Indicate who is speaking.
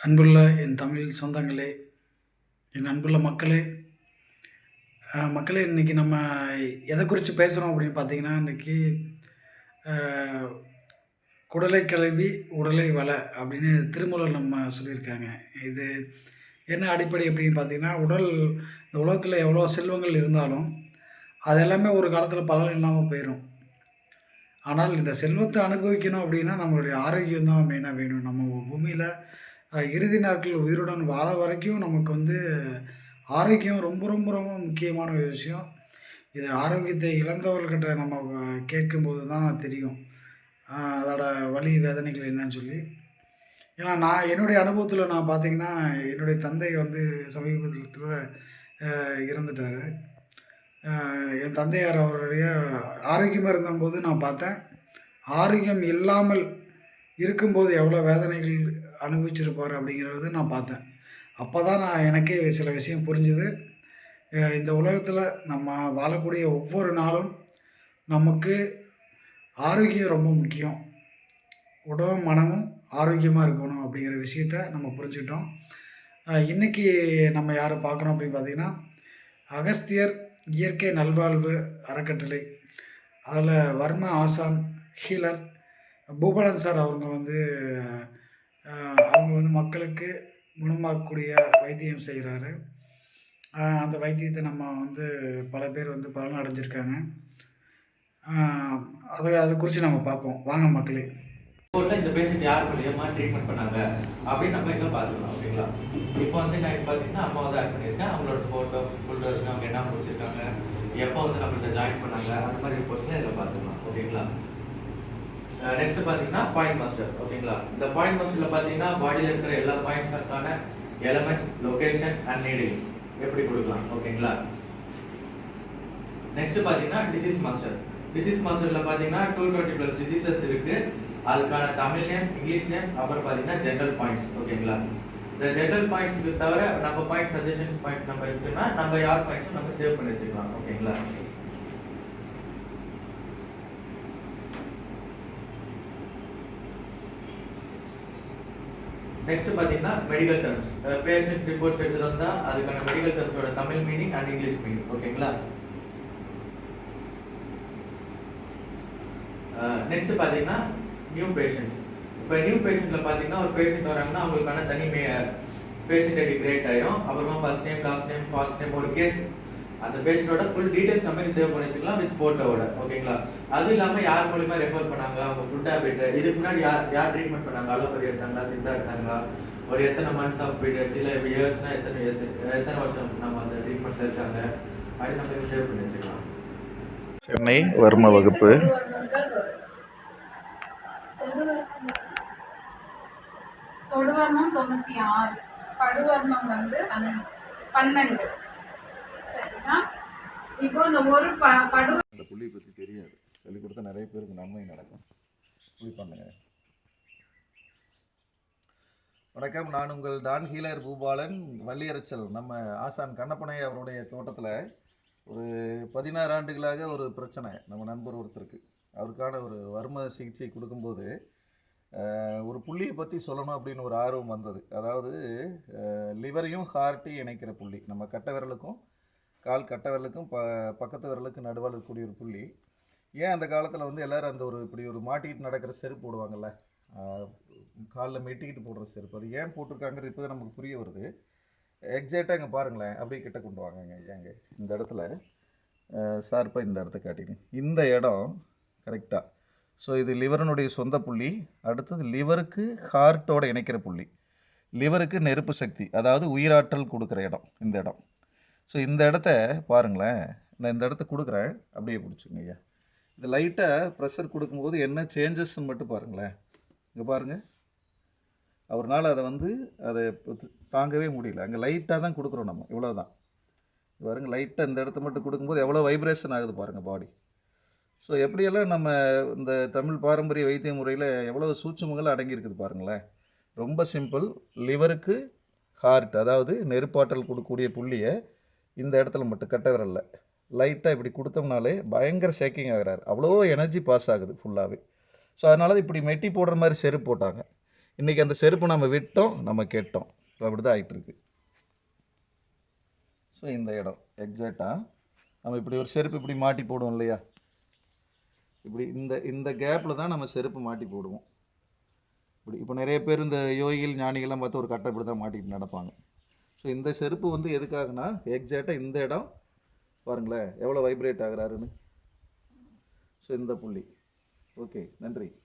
Speaker 1: அன்புள்ள என் தமிழ் சொந்தங்களே என் அன்புள்ள மக்களே மக்களே இன்றைக்கி நம்ம எதை குறித்து பேசுகிறோம் அப்படின்னு பார்த்தீங்கன்னா இன்றைக்கி குடலை கிளவி உடலை வலை அப்படின்னு திருமூலர் நம்ம சொல்லியிருக்காங்க. இது என்ன அடிப்படை அப்படின்னு பார்த்தீங்கன்னா உடல் இந்த உலகத்தில் எவ்வளோ செல்வங்கள் இருந்தாலும் அது எல்லாமே ஒரு காலத்தில் பலன் இல்லாமல் போயிடும் ஆனால் இந்த செல்வத்தை அனுபவிக்கணும் அப்படின்னா நம்மளுடைய ஆரோக்கியம் தான் மெயினாக வேணும். நம்ம பூமியில் இறுதி நாட்கள் உயிருடன் வாழ வரைக்கும் நமக்கு வந்து ஆரோக்கியம் ரொம்ப ரொம்ப ரொம்ப முக்கியமான ஒரு விஷயம். இது ஆரோக்கியத்தை இழந்தவர்கிட்ட நம்ம கேட்கும்போது தான் தெரியும். அதோட வலி வேதனைகள் என்னன்னு சொல்லி. ஏன்னா நான் என்னுடைய அனுபவத்தில் நான் பார்த்தீங்கன்னா என்னுடைய தந்தை வந்து சமீபத்தில் இறந்துட்டார். என் தந்தையார் அவருடைய ஆரோக்கியமாக இருந்தபோது நான் பார்த்தேன். ஆரோக்கியம் இல்லாமல் இருக்கும்போது எவ்வளோ வேதனைகள் அனுபவிச்சிருப்பார் அப்படிங்கிறது நான் பார்த்தேன். அப்போ தான் நான் எனக்கே சில விஷயம் புரிஞ்சுது. இந்த உலகத்தில் நம்ம வாழக்கூடிய ஒவ்வொரு நாளும் நமக்கு ஆரோக்கியம் ரொம்ப முக்கியம். உடலும் மனமும் ஆரோக்கியமாக இருக்கணும் அப்படிங்கிற விஷயத்த நம்ம புரிஞ்சுக்கிட்டோம். இன்றைக்கி இன்னைக்கு நம்ம யாரை பார்க்குறோம் அப்படின்னு பார்த்தீங்கன்னா அகஸ்தியர் இயற்கை நல்வாழ்வு அறக்கட்டளை. அதில் வர்ம ஆசான் ஹீலர் பூபாலன் சார் அவங்க வந்து அவங்க வந்து மக்களுக்கு குணமாக்கக்கூடிய வைத்தியம் செய்கிறாரு. அந்த வைத்தியத்தை நம்ம வந்து பல பேர் வந்து பலன் அடைஞ்சிருக்காங்க. அதை அதை குறித்து நம்ம பார்ப்போம். வாங்க மக்களே.
Speaker 2: போட்டால் இந்த பேஷண்ட் யார் மூலியமா ட்ரீட்மெண்ட் பண்ணாங்க? அப்படின்னு நம்ம இன்னும் பார்த்துக்கலாம் ஓகேங்களா? இப்போ வந்து நான் பார்த்தீங்கன்னா அம்மா வந்து ஆட் பண்ணியிருக்கேன். அவங்களோட ஃபோட்டோ ஃபுல் அவங்க என்ன முடிச்சிருக்காங்க? எப்போ வந்து நம்ம இதை ஜாயின் பண்ணாங்க? அந்த மாதிரி ரிப்போர்ட்ஸ்லாம் இதில் பார்த்துக்கலாம் ஓகேங்களா? Uh, நெக்ஸ்ட் பார்த்தீங்கன்னா பாயிண்ட் மாஸ்டர் ஓகேங்களா இந்த பாயிண்ட் மாஸ்டர்ல பார்த்தீங்கன்னா பாடியில் இருக்கிற எல்லா பாயிண்ட்ஸுக்கான எலமெண்ட்ஸ் லொகேஷன் அண்ட் நீடில் எப்படி கொடுக்கலாம்? ஓகேங்களா நெக்ஸ்ட் பார்த்தீங்கன்னா டிசீஸ் மாஸ்டர் டிசீஸ் மாஸ்டர்ல பார்த்தீங்கன்னா டூ டுவெண்ட்டி ப்ளஸ் டிசீசஸ் இருக்கு. அதுக்கான தமிழ் நேம் இங்கிலீஷ் நேம் அப்புறம் பார்த்தீங்கன்னா ஜென்ரல் பாயிண்ட்ஸ் ஓகேங்களா இந்த ஜென்ரல் பாயிண்ட்ஸ்க்கு தவிர நம்ம பாயிண்ட் சஜஷன்ஸ் பாயிண்ட்ஸ் நம்ம இருக்குன்னா நம்ம யார் பாயிண்ட்ஸும் நம்ம சேவ் பண்ணி வச்சுக்கலாம் ஓகேங்களா நெக்ஸ்ட் பாத்தீங்கன்னா மெடிக்கல் டர்ம்ஸ் பேஷண்ட்ஸ் ரிப்போர்ட்ஸ் எடுத்துட்டு வந்தா அதுக்கான medical டேர்ம்ஸோட Tamil meaning and English meaning ஓகேங்களா நெக்ஸ்ட் பாத்தீங்கன்னா நியூ பேஷண்ட் இப்போ நியூ பேஷண்ட்டில் பாத்தீங்கன்னா ஒரு பேஷண்ட் வராங்கன்னா அவங்களுக்கான தனி பேஷண்ட் ஐடி கிரியேட் ஆயிரும். அப்புறமா first name last name fast name ஒரு கேஸ் அந்த பேஷண்டோட ஃபுல் டீடைல்ஸ் நம்ம சேவ் பண்ணி வச்சுக்கலாம் வித் போட்டோவோட ஓகேங்களா அது இல்லாம யார் மூலியமா ரெஃபர் பண்ணாங்க? அவங்க ஃபுட் ஹேபிட் இதுக்கு முன்னாடி யார் யார் ட்ரீட்மெண்ட் பண்ணாங்க? அலோபதி எடுத்தாங்களா? சித்தா எடுத்தாங்களா? ஒரு எத்தனை மந்த்ஸ் ஆஃப் பீரியட்ஸ் இல்ல இயர்ஸ்னா எத்தனை எத்த- எத்தனை வருஷம் நம்ம அந்த ட்ரீட்மெண்ட்ல இருக்காங்க? அது நம்ம சேவ் பண்ணி வச்சுக்கலாம்.
Speaker 3: சென்னை வர்ம வகுப்பு.
Speaker 4: தொடுவர்ணம் தொண்ணூத்தி ஆறு. படுவர்ணம் வந்து பன்னெண்டு. இப்போ இந்த ஒரு படு
Speaker 3: அந்த புள்ளியை பற்றி தெரியாது. சொல்லிக் கொடுத்தா நிறைய பேருக்கு நன்மை நடக்கும். புள்ளி பண்ணுங்க வணக்கம். நான் உங்கள் டான் ஹீலர் பூபாலன் வள்ளியரைச்சல். நம்ம ஆசான் கண்ணப்பனை அவருடைய தோட்டத்தில் ஒரு பதினாறு ஆண்டுகளாக ஒரு பிரச்சனை நம்ம நண்பர் ஒருத்தருக்கு. அவருக்கான ஒரு வர்ம சிகிச்சை கொடுக்கும்போது ஒரு புள்ளியை பற்றி சொல்லணும் அப்படின்னு ஒரு ஆர்வம் வந்தது. அதாவது லிவரையும் ஹார்ட்டையும் இணைக்கிற புள்ளி. நம்ம கட்டை விரலுக்கும் கால் கட்ட விரலுக்கும் ப பக்கத்து விரலுக்கும் நடுவால் இருக்கக்கூடிய ஒரு புள்ளி. ஏன் அந்த காலத்தில் வந்து எல்லோரும் அந்த ஒரு இப்படி ஒரு மாட்டிக்கிட்டு நடக்கிற செருப்பு போடுவாங்கள்ல காலில் மெட்டிக்கிட்டு போடுற செருப்பு. அது ஏன் போட்டிருக்காங்கிறது இப்போ நமக்கு புரிய வருது. எக்ஸாக்டாக இங்கே பாருங்களேன். அப்படியே கிட்ட கொண்டு வாங்கங்க ஏங்க இந்த இடத்துல சார்பாக இந்த இடத்த காட்டினேன் இந்த இடம் கரெக்டாக ஸோ இது லிவரனுடைய சொந்த புள்ளி. அடுத்தது லிவருக்கு ஹார்ட்டோட இணைக்கிற புள்ளி. லிவருக்கு நெருப்பு சக்தி அதாவது உயிராற்றல் கொடுக்குற இடம் இந்த இடம். ஸோ இந்த இடத்த பாருங்களேன். நான் இந்த இடத்த கொடுக்குறேன். அப்படியே பிடிச்சிங்க ஐயா. இது லைட்டாக ப்ரெஷர் கொடுக்கும்போது என்ன சேஞ்சஸ்ன்னு மட்டும் பாருங்களேன். இங்கே பாருங்கள் அவர்னால் அதை வந்து அதை தாங்கவே முடியல. அங்கே லைட்டாக தான் கொடுக்குறோம் நம்ம. இவ்வளோ தான் பாருங்கள் லைட்டாக இந்த இடத்த மட்டும் கொடுக்கும்போது எவ்வளோ வைப்ரேஷன் ஆகுது பாருங்கள் பாடி ஸோ எப்படியெல்லாம் நம்ம இந்த தமிழ் பாரம்பரிய வைத்திய முறையில் எவ்வளோ சூட்சுமங்கள் அடங்கியிருக்குது பாருங்களேன். ரொம்ப சிம்பிள் லிவருக்கு ஹார்ட் அதாவது நெருப்பாற்றல் கொடுக்கக்கூடிய புள்ளியை இந்த இடத்துல மட்டும் கட்ட விரல்ல. லைட்டாக இப்படி கொடுத்தோம்னாலே பயங்கர ஷேக்கிங் ஆகிறார். அவ்வளோ எனர்ஜி பாஸ் ஆகுது ஃபுல்லாகவே ஸோ அதனால தான் இப்படி மெட்டி போடுற மாதிரி செருப்பு போட்டாங்க. இன்றைக்கி அந்த செருப்பு நம்ம விட்டோம் நம்ம கேட்டோம். இப்போ அப்படி தான் ஆகிட்டுருக்கு ஸோ இந்த இடம் எக்ஸாக்டாக நம்ம இப்படி ஒரு செருப்பு இப்படி மாட்டி போடுவோம் இல்லையா? இப்படி இந்த இந்த கேப்பில் தான் நம்ம செருப்பு மாட்டி போடுவோம். இப்படி இப்போ நிறைய பேர் இந்த யோகிகள் ஞானிகள்லாம் பார்த்து ஒரு கட்டை இப்படி தான் மாட்டிக்கிட்டு நடப்பாங்க. ஸோ இந்த செருப்பு வந்து எதுக்காகனா எக்ஸாக்டாக இந்த இடம் பாருங்களேன் எவ்வளோ வைப்ரேட் ஆகிறாருன்னு. ஸோ இந்த புள்ளி. ஓகே நன்றி.